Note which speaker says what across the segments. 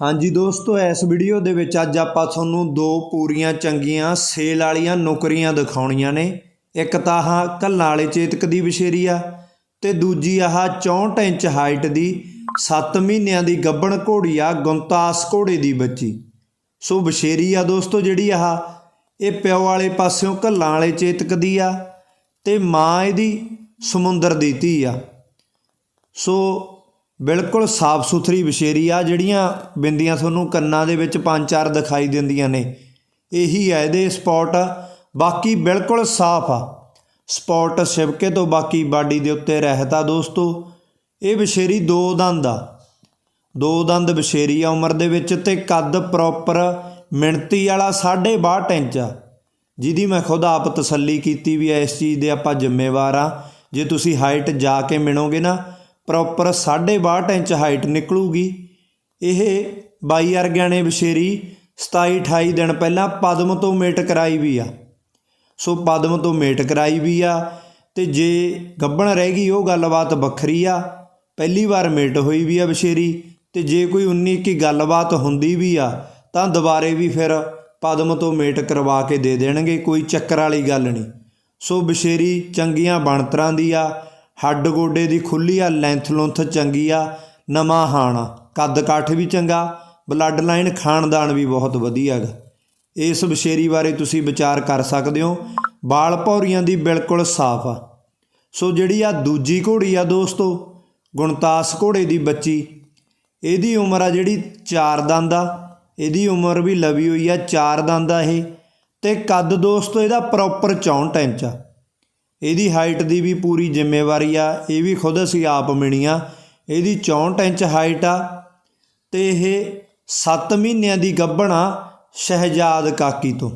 Speaker 1: ਹਾਂਜੀ ਦੋਸਤੋ, ਇਸ ਵੀਡੀਓ ਦੇ ਵਿੱਚ ਅੱਜ ਆਪਾਂ ਤੁਹਾਨੂੰ ਦੋ ਪੂਰੀਆਂ ਚੰਗੀਆਂ ਸੇਲ ਵਾਲੀਆਂ ਨੌਕਰੀਆਂ ਦਿਖਾਉਣੀਆਂ ਨੇ। ਇੱਕ ਤਾਂ ਆਹ ਕੱਲਾਂ ਵਾਲੇ ਚੇਤਕ ਦੀ ਵਿਸ਼ੇਰੀ ਆ ਤੇ ਦੂਜੀ ਆਹ 64 ਇੰਚ ਹਾਈਟ ਦੀ 7 ਮਹੀਨਿਆਂ ਦੀ ਗੱਬਣ ਘੋੜੀ ਆ, ਗੁੰਤਾਸ ਘੋੜੇ ਦੀ ਬੱਚੀ। ਸੋ ਵਿਸ਼ੇਰੀ ਆ ਦੋਸਤੋ ਜਿਹੜੀ ਆਹ, ਇਹ ਪਿਓ ਵਾਲੇ ਪਾਸਿਓਂ ਕੱਲਾਂ ਵਾਲੇ ਚੇਤਕ ਦੀ ਆ ਤੇ ਮਾਂ ਇਹਦੀ ਸਮੁੰਦਰ ਦੀ ਧੀ ਆ। ਸੋ ਬਿਲਕੁਲ ਸਾਫ਼ ਸੁਥਰੀ ਵਿਸ਼ੇਰੀ ਆ, ਜਿਹੜੀਆਂ ਬਿੰਦੀਆਂ ਤੁਹਾਨੂੰ ਕੰਨਾਂ ਦੇ ਵਿੱਚ ਪੰਜ ਚਾਰ ਦਿਖਾਈ ਦਿੰਦੀਆਂ ਨੇ। ਇਹੀ ਹੈ ਇਹਦੇ ਸਪੌਟ। ਬਾਕੀ ਬਿਲਕੁਲ ਸਾਫ਼ ਆ। ਸਪੌਟ ਸਿਵਕੇ ਤੋਂ ਬਾਕੀ ਬਾਡੀ ਦੇ ਉੱਤੇ ਰਹਿਤਾ ਦੋਸਤੋ। ਇਹ ਵਿਸ਼ੇਰੀ ਦੋ ਦੰਦ ਆ। ਦੋ ਦੰਦ ਵਿਸ਼ੇਰੀ ਆ ਉਮਰ ਦੇ ਵਿੱਚ ਤੇ ਕੱਦ ਪ੍ਰੋਪਰ ਮਿਣਤੀ ਵਾਲਾ 62 ਇੰਚ ਆ। ਜਿਹਦੀ ਮੈਂ ਖੁਦ ਆਪ ਤਸੱਲੀ ਕੀਤੀ ਵੀ ਇਸ ਚੀਜ਼ ਦੇ ਆਪਾਂ ਜ਼ਿੰਮੇਵਾਰ ਆ। ਜੇ ਤੁਸੀਂ ਹਾਈਟ ਜਾ ਕੇ ਮਿਣੋਗੇ ਨਾ ਪ੍ਰੋਪਰ 62 ਇੰਚ ਹਾਈਟ ਨਿਕਲੂਗੀ। ਇਹ ਬਾਈ ਅਰਗਿਆਣੇ ਨੇ ਵਿਸ਼ੇਰੀ 27 28 ਦਿਨ ਪਹਿਲਾਂ ਪਦਮ ਤੋਂ ਮੇਟ ਕਰਾਈ ਵੀ ਆ। ਸੋ ਪਦਮ ਤੋਂ ਮੇਟ ਕਰਾਈ ਵੀ ਆ ਤੇ ਜੇ ਗੱਬਣ ਰਹਿ ਗਈ, ਉਹ ਗੱਲਬਾਤ ਵੱਖਰੀ ਆ। ਪਹਿਲੀ ਵਾਰ ਮੇਟ ਹੋਈ ਵੀ ਆ ਵਿਸ਼ੇਰੀ ਤੇ ਜੇ ਕੋਈ 19 ਕੀ ਗੱਲਬਾਤ ਹੁੰਦੀ ਵੀ ਆ, ਤਾਂ ਦੁਬਾਰੇ ਵੀ ਫਿਰ ਪਦਮ ਤੋਂ ਮੇਟ ਕਰਵਾ ਕੇ ਦੇ ਦੇਣਗੇ, ਕੋਈ ਚੱਕਰ ਵਾਲੀ ਗੱਲ ਨਹੀਂ। ਸੋ ਵਿਸ਼ੇਰੀ ਚੰਗੀਆਂ ਬਣਤਰਾਂ ਦੀ ਆ ਹੱਡ ਗੋਡੇ ਦੀ ਖੁੱਲੀ ਆ, ਲੈਂਥ ਲੁੰਥ ਚੰਗੀ ਆ, ਨਵਾਂ ਹਾਣਾ ਕੱਦ ਕਾਠ ਵੀ ਚੰਗਾ ਬਲੱਡ ਲਾਈਨ ਖਾਨਦਾਨ ਵੀ ਬਹੁਤ ਵਧੀਆ ਹੈਗਾ ਇਸ ਵਿਸ਼ੇਰੀ ਬਾਰੇ ਤੁਸੀਂ ਵਿਚਾਰ ਕਰ ਸਕਦੇ ਹੋ। ਬਾਲ ਭੌਰੀਆਂ ਦੀ ਬਿਲਕੁਲ ਸਾਫ਼ ਆ। ਸੋ ਜਿਹੜੀ ਆ ਦੂਜੀ ਘੋੜੀ ਆ ਦੋਸਤੋ, ਗੁਣਤਾਸ ਘੋੜੇ ਦੀ ਬੱਚੀ, ਇਹਦੀ ਉਮਰ ਆ ਜਿਹੜੀ 4 ਦੰਦ ਆ। ਇਹਦੀ ਉਮਰ ਵੀ ਲਵੀ ਹੋਈ ਆ 4 ਦੰਦ ਆ ਇਹ। ਤੇ ਕੱਦ ਦੋਸਤੋ, ਇਹਦਾ ਪ੍ਰੋਪਰ 64 ਇੰਚ ਆ। ਇਹਦੀ ਹਾਈਟ ਦੀ ਵੀ ਪੂਰੀ ਜ਼ਿੰਮੇਵਾਰੀ ਆ, ਇਹ ਵੀ ਖੁਦ ਅਸੀਂ ਆਪ ਮਿਣੀਆਂ ਇਹਦੀ 64 ਇੰਚ ਹਾਈਟ ਆ ਤੇ ਇਹ 7 ਮਹੀਨਿਆਂ ਦੀ ਗੱਭਣ ਆ ਸ਼ਹਿਜਾਦ ਕਾਕੀ ਤੋਂ।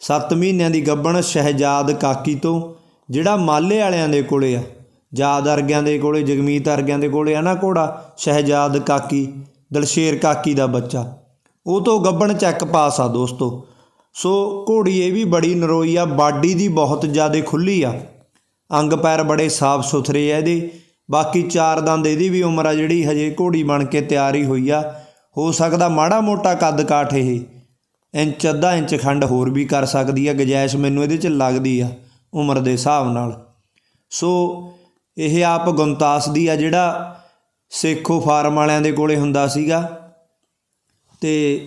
Speaker 1: 7 ਮਹੀਨਿਆਂ ਦੀ ਗੱਭਣ ਸ਼ਹਿਜਾਦ ਕਾਕੀ ਤੋਂ, ਜਿਹੜਾ ਮਾਲੇ ਵਾਲਿਆਂ ਦੇ ਕੋਲੇ ਆ ਜਾਦ ਅਰਗਿਆਂ ਦੇ ਕੋਲੇ, ਜਗਮੀਤ ਅਰਗਿਆਂ ਦੇ ਕੋਲੇ ਆ ਨਾ ਘੋੜਾ, ਸ਼ਹਿਜਾਦ ਕਾਕੀ, ਦਲਸ਼ੇਰ ਕਾਕੀ ਦਾ ਬੱਚਾ। ਉਹ ਤੋਂ ਗੱਬਣ ਚੈੱਕ ਪਾਸ ਆ ਦੋਸਤੋ। ਸੋ ਘੋੜੀ ਇਹ ਵੀ ਬੜੀ ਨਰੋਈ ਆ, ਬਾਡੀ ਦੀ ਬਹੁਤ ਜ਼ਿਆਦਾ ਖੁੱਲੀ ਆ। ਅੰਗ ਪੈਰ ਬੜੇ ਸਾਫ਼ ਸੁਥਰੇ ਆ ਇਹਦੇ। ਬਾਕੀ ਚਾਰ ਦੰਦ ਇਹਦੀ ਵੀ ਉਮਰ ਆ ਜਿਹੜੀ ਹਜੇ ਘੋੜੀ ਬਣ ਕੇ ਤਿਆਰ ਹੀ ਹੋਈ ਆ। ਹੋ ਸਕਦਾ ਮਾੜਾ ਮੋਟਾ ਕੱਦ ਕਾਠ ਇਹ। ਇੰਚ, ਅੱਧਾ ਇੰਚ ਖੰਡ ਹੋਰ ਵੀ ਕਰ ਸਕਦੀ ਆ ਗਜੈਸ਼ ਮੈਨੂੰ ਇਹਦੇ 'ਚ ਲੱਗਦੀ ਆ ਉਮਰ ਦੇ ਹਿਸਾਬ ਨਾਲ। ਸੋ ਇਹ ਆਪ ਗੁੰਤਾਸ ਦੀ ਆ ਜਿਹੜਾ ਸੇਖੋ ਫਾਰਮ ਵਾਲਿਆਂ ਦੇ ਕੋਲੇ ਹੁੰਦਾ ਸੀਗਾ। ਤੇ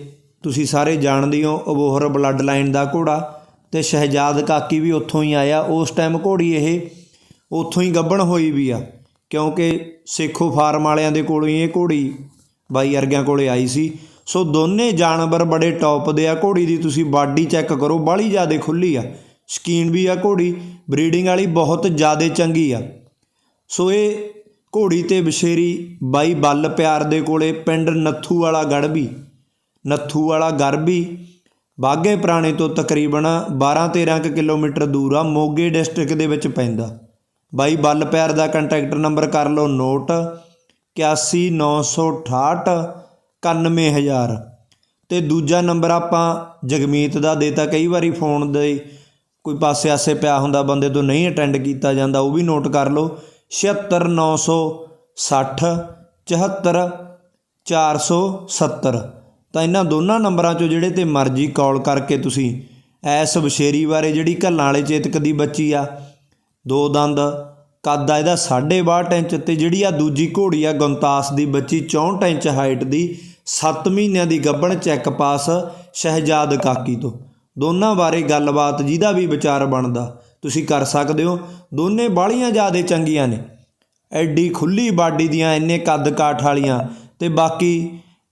Speaker 1: ਤੁਸੀਂ ਸਾਰੇ ਜਾਣਦੇ ਹੋ ਅਬੋਹਰ ਬਲੱਡ ਲਾਈਨ ਦਾ ਘੋੜਾ ਤੇ ਸ਼ਹਿਜਾਦ ਕਾਕੀ ਵੀ ਉੱਥੋਂ ਹੀ ਆਇਆ। ਉਸ ਟਾਈਮ ਘੋੜੀ ਇਹ ਉੱਥੋਂ ਹੀ ਗੱਭਣ ਹੋਈ ਵੀ ਆ, ਕਿਉਂਕਿ ਸੇਖੋ ਫਾਰਮ ਵਾਲਿਆਂ ਦੇ ਕੋਲੋਂ ਹੀ ਇਹ ਘੋੜੀ ਬਾਈ ਅਰਗਿਆਂ ਕੋਲੇ ਆਈ ਸੀ। ਸੋ ਦੋਨੇ ਜਾਨਵਰ ਬੜੇ ਟੌਪ ਦੇ ਆ। ਘੋੜੀ ਦੀ ਤੁਸੀਂ ਬਾਡੀ ਚੈੱਕ ਕਰੋ, ਬਾਹਲੀ ਜ਼ਿਆਦਾ ਖੁੱਲੀ ਆ। ਸਕੀਨ ਵੀ ਆ ਘੋੜੀ ਬਰੀਡਿੰਗ ਵਾਲੀ ਬਹੁਤ ਜ਼ਿਆਦਾ ਚੰਗੀ ਆ। ਸੋ ਇਹ ਘੋੜੀ ਤੇ ਵਿਸ਼ੇਰੀ ਬਾਈ ਬੱਲ ਪਿਆਰ ਦੇ ਕੋਲੇ ਪਿੰਡ ਨੱਥੂ ਵਾਲਾ ਗੜਬੀ ਨੱਥੂ ਵਾਲਾ ਗਰਬੀ ਬਾਗੇ ਪੁਰਾਣੇ ਤੋਂ ਤਕਰੀਬਨ 12-13 ਕਿਲੋਮੀਟਰ ਦੂਰ ਆ, ਮੋਗੇ ਡਿਸਟ੍ਰਿਕਟ ਦੇ ਵਿੱਚ ਪੈਂਦਾ। ਬਾਈ ਬੱਲ ਪਿਆਰ ਦਾ ਕੰਟੈਕਟ ਨੰਬਰ ਕਰ ਲਓ, ਨੋਟ 8196 91000 ਤੇ ਦੂਜਾ ਨੰਬਰ ਆਪਾਂ ਜਗਮੀਤ ਦਾ ਦੇਤਾ ਕਈ ਵਾਰੀ ਫੋਨ ਦੇ ਕੋਈ ਪਾਸੇ ਆਸੇ ਪਿਆ ਹੁੰਦਾ, ਬੰਦੇ ਤੋਂ ਨਹੀਂ ਅਟੈਂਡ ਕੀਤਾ ਜਾਂਦਾ, ਉਹ ਵੀ ਨੋਟ ਕਰ ਲਓ। 76960 74 470 ਤਾਂ ਇਹਨਾਂ ਦੋਨਾਂ ਨੰਬਰਾਂ 'ਚੋਂ ਜਿਹੜੇ ਤੇ ਮਰਜ਼ੀ ਕਾਲ ਕਰਕੇ ਤੁਸੀਂ ਐਸ ਵਿਸ਼ੇਰੀ ਬਾਰੇ ਜਿਹੜੀ ਘੱਲਾਂ ਵਾਲੇ ਚੇਤਕ ਦੀ ਬੱਚੀ ਆ, ਦੋ ਦੰਦ, ਕੱਦ ਆ, ਇਹਦਾ 62 ਇੰਚ ਤੇ ਜਿਹੜੀ ਆ ਦੂਜੀ ਘੋੜੀ ਆ ਗੁੰਤਾਸ ਦੀ ਬੱਚੀ 64 ਇੰਚ ਹਾਈਟ ਦੀ 7 ਮਹੀਨਿਆਂ ਦੀ ਗੱਭਣ ਚੈੱਕ ਪਾਸ ਸ਼ਹਿਜਾਦ ਕਾਕੀ ਤੋਂ। ਦੋਨਾਂ ਬਾਰੇ ਗੱਲਬਾਤ ਜਿਹਦਾ ਵੀ ਵਿਚਾਰ ਬਣਦਾ, ਤੁਸੀਂ ਕਰ ਸਕਦੇ ਹੋ। ਦੋਨੇ ਬਾਲੀਆਂ ਜ਼ਿਆਦੇ ਚੰਗੀਆਂ ਨੇ। ਐਡੀ ਖੁੱਲੀ ਬਾਡੀ ਦੀਆਂ ਇੰਨੇ ਕੱਦ ਕਾਠ ਵਾਲੀਆਂ ਤੇ ਬਾਕੀ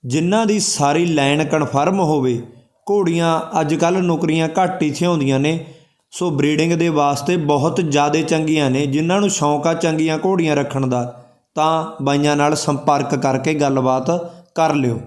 Speaker 1: ਜਿਨ੍ਹਾਂ ਦੀ ਸਾਰੀ ਲਾਈਨ ਕਨਫਰਮ ਹੋਵੇ, ਘੋੜੀਆਂ ਅੱਜ ਕੱਲ ਨੌਕਰੀਆਂ ਘੱਟ ਹੀ ਥਿਆਉਂਦੀਆਂ ਨੇ। ਸੋ ਬਰੀਡਿੰਗ ਦੇ ਵਾਸਤੇ ਬਹੁਤ ਜ਼ਿਆਦਾ ਚੰਗੀਆਂ ਨੇ, ਜਿਨ੍ਹਾਂ ਨੂੰ ਸ਼ੌਂਕ ਆ ਚੰਗੀਆਂ ਘੋੜੀਆਂ ਰੱਖਣ ਦਾ। ਤਾਂ ਬਾਈਆਂ ਨਾਲ ਸੰਪਰਕ ਕਰਕੇ ਗੱਲਬਾਤ ਕਰ ਲਿਓ।